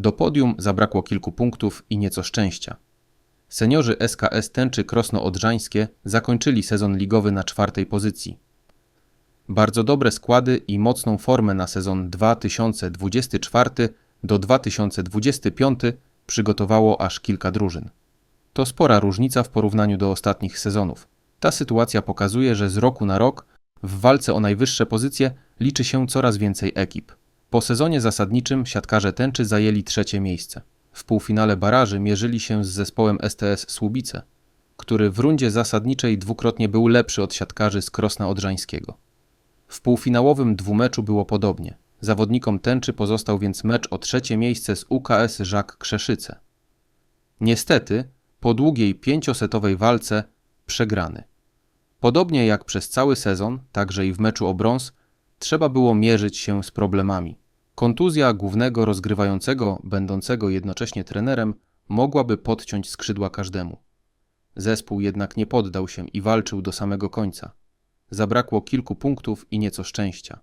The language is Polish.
Do podium zabrakło kilku punktów i nieco szczęścia. Seniorzy SKS Tęczy Krosno-Odrzańskie zakończyli sezon ligowy na czwartej pozycji. Bardzo dobre składy i mocną formę na sezon 2024 do 2025 przygotowało aż kilka drużyn. To spora różnica w porównaniu do ostatnich sezonów. Ta sytuacja pokazuje, że z roku na rok w walce o najwyższe pozycje liczy się coraz więcej ekip. Po sezonie zasadniczym siatkarze tęczy zajęli trzecie miejsce. W półfinale baraży mierzyli się z zespołem STS Słubice, który w rundzie zasadniczej dwukrotnie był lepszy od siatkarzy z Krosna Odrzańskiego. W półfinałowym dwumeczu było podobnie. Zawodnikom tęczy pozostał więc mecz o trzecie miejsce z UKS Żak Krzeszyce. Niestety, po długiej pięciosetowej walce przegrany. Podobnie jak przez cały sezon, także i w meczu o brąz, trzeba było mierzyć się z problemami. Kontuzja głównego rozgrywającego, będącego jednocześnie trenerem, mogłaby podciąć skrzydła każdemu. Zespół jednak nie poddał się i walczył do samego końca. Zabrakło kilku punktów i nieco szczęścia.